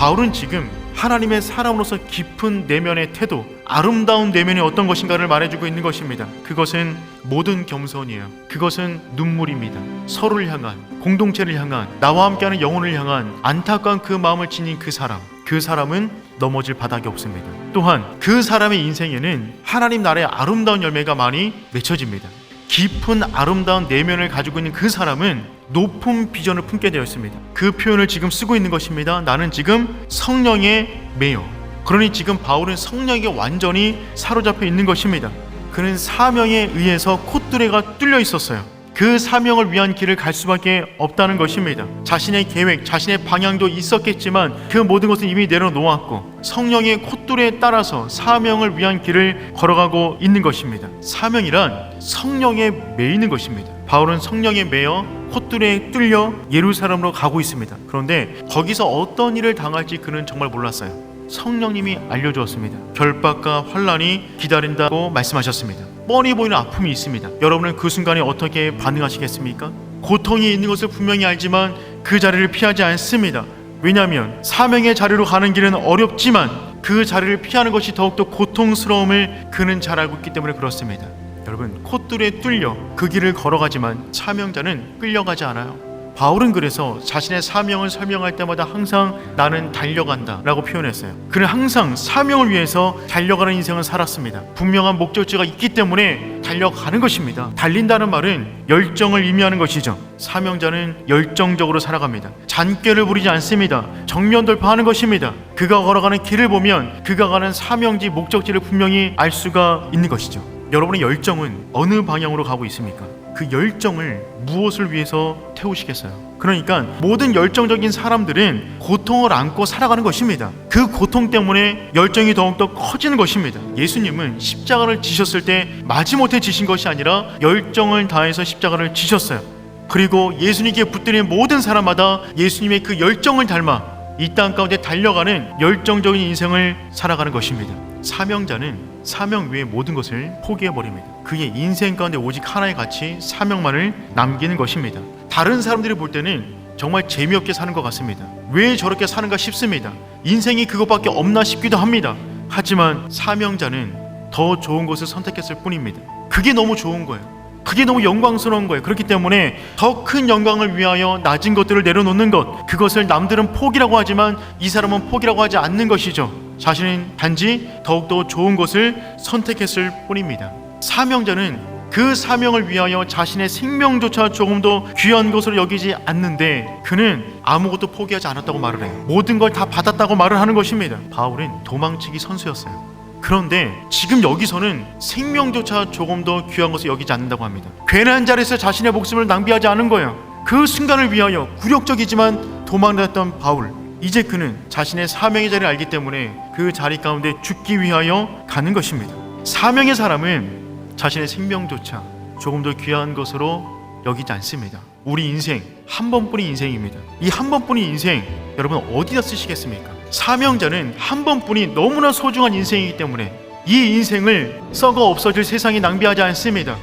바울은 지금 하나님의 사람으로서 깊은 내면의 태도, 아름다운 내면이 어떤 것인가를 말해주고 있는 것입니다. 그것은 모든 겸손이에요. 그것은 눈물입니다. 서로를 향한, 공동체를 향한, 나와 함께하는 영혼을 향한 안타까운 그 마음을 지닌 그 사람. 그 사람은 넘어질 바닥이 없습니다. 또한 그 사람의 인생에는 하나님 나라의 아름다운 열매가 많이 맺혀집니다. 깊은 아름다운 내면을 가지고 있는 그 사람은 높은 비전을 품게 되었습니다. 그 표현을 지금 쓰고 있는 것입니다. 나는 지금 성령에 매여. 그러니 지금 바울은 성령에게 완전히 사로잡혀 있는 것입니다. 그는 사명에 의해서 콧뚜레가 뚫려 있었어요. 그 사명을 위한 길을 갈 수밖에 없다는 것입니다. 자신의 계획, 자신의 방향도 있었겠지만 그 모든 것은 이미 내려놓았고 성령의 콧뚜레에 따라서 사명을 위한 길을 걸어가고 있는 것입니다. 사명이란 성령에 매이는 것입니다. 바울은 성령에 매여 콧뚜레에 뚫려 예루살렘으로 가고 있습니다. 그런데 거기서 어떤 일을 당할지 그는 정말 몰랐어요. 성령님이 알려주었습니다. 결박과 환란이 기다린다고 말씀하셨습니다. 뻔히 보이는 아픔이 있습니다. 여러분은 그 순간에 어떻게 반응하시겠습니까? 고통이 있는 것을 분명히 알지만 그 자리를 피하지 않습니다. 왜냐하면 사명의 자리로 가는 길은 어렵지만 그 자리를 피하는 것이 더욱더 고통스러움을 그는 잘 알고 있기 때문에 그렇습니다. 여러분 콧줄에 뚫려 그 길을 걸어가지만 사명자는 끌려가지 않아요. 바울은 그래서 자신의 사명을 설명할 때마다 항상 나는 달려간다 라고 표현했어요. 그는 항상 사명을 위해서 달려가는 인생을 살았습니다. 분명한 목적지가 있기 때문에 달려가는 것입니다. 달린다는 말은 열정을 의미하는 것이죠. 사명자는 열정적으로 살아갑니다. 잔꾀를 부리지 않습니다. 정면 돌파하는 것입니다. 그가 걸어가는 길을 보면 그가 가는 사명지 목적지를 분명히 알 수가 있는 것이죠. 여러분의 열정은 어느 방향으로 가고 있습니까? 그 열정을 무엇을 위해서 태우시겠어요? 그러니까 모든 열정적인 사람들은 고통을 안고 살아가는 것입니다. 그 고통 때문에 열정이 더욱더 커지는 것입니다. 예수님은 십자가를 지셨을 때 마지못해 지신 것이 아니라 열정을 다해서 십자가를 지셨어요. 그리고 예수님께 붙들린 모든 사람마다 예수님의 그 열정을 닮아 이 땅 가운데 달려가는 열정적인 인생을 살아가는 것입니다. 사명자는 사명 외의 모든 것을 포기해 버립니다. 그의 인생 가운데 오직 하나의 가치, 사명만을 남기는 것입니다. 다른 사람들이 볼 때는 정말 재미없게 사는 것 같습니다. 왜 저렇게 사는가 싶습니다. 인생이 그것밖에 없나 싶기도 합니다. 하지만 사명자는 더 좋은 것을 선택했을 뿐입니다. 그게 너무 좋은 거예요. 그게 너무 영광스러운 거예요. 그렇기 때문에 더 큰 영광을 위하여 낮은 것들을 내려놓는 것, 그것을 남들은 포기라고 하지만 이 사람은 포기라고 하지 않는 것이죠. 자신은 단지 더욱더 좋은 것을 선택했을 뿐입니다. 사명자는 그 사명을 위하여 자신의 생명조차 조금 더 귀한 것으로 여기지 않는데 그는 아무것도 포기하지 않았다고 말을 해요. 모든 걸 다 받았다고 말을 하는 것입니다. 바울은 도망치기 선수였어요. 그런데 지금 여기서는 생명조차 조금 더 귀한 것을 여기지 않는다고 합니다. 괜한 자리에서 자신의 목숨을 낭비하지 않은 거예요. 그 순간을 위하여 굴욕적이지만 도망다녔던 바울. 이제 그는 자신의 사명의 자리를 알기 때문에 그 자리 가운데 죽기 위하여 가는 것입니다. 사명의 사람은 자신의 생명조차 조금 더 귀한 것으로 여기지 않습니다. 우리 인생 한 번뿐인 인생입니다. 이 한 번뿐인 인생 여러분 어디다 쓰시겠습니까? 사명자는 한 번뿐이 너무나 소중한 인생이기 때문에 이 인생을 썩어 없어질 세상에 낭비하지 않습니다.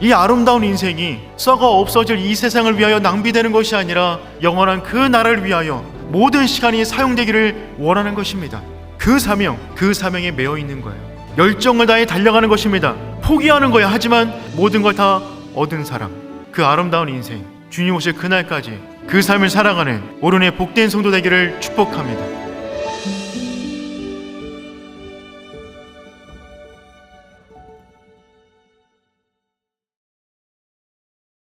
이 아름다운 인생이 썩어 없어질 이 세상을 위하여 낭비되는 것이 아니라 영원한 그 나라를 위하여 모든 시간이 사용되기를 원하는 것입니다. 그 사명, 그 사명에 매여 있는 거예요. 열정을 다해 달려가는 것입니다. 포기하는 거야. 하지만 모든 걸 다 얻은 사람. 그 아름다운 인생. 주님 오실 그날까지 그 삶을 살아가는 오른의 복된 성도 되기를 축복합니다.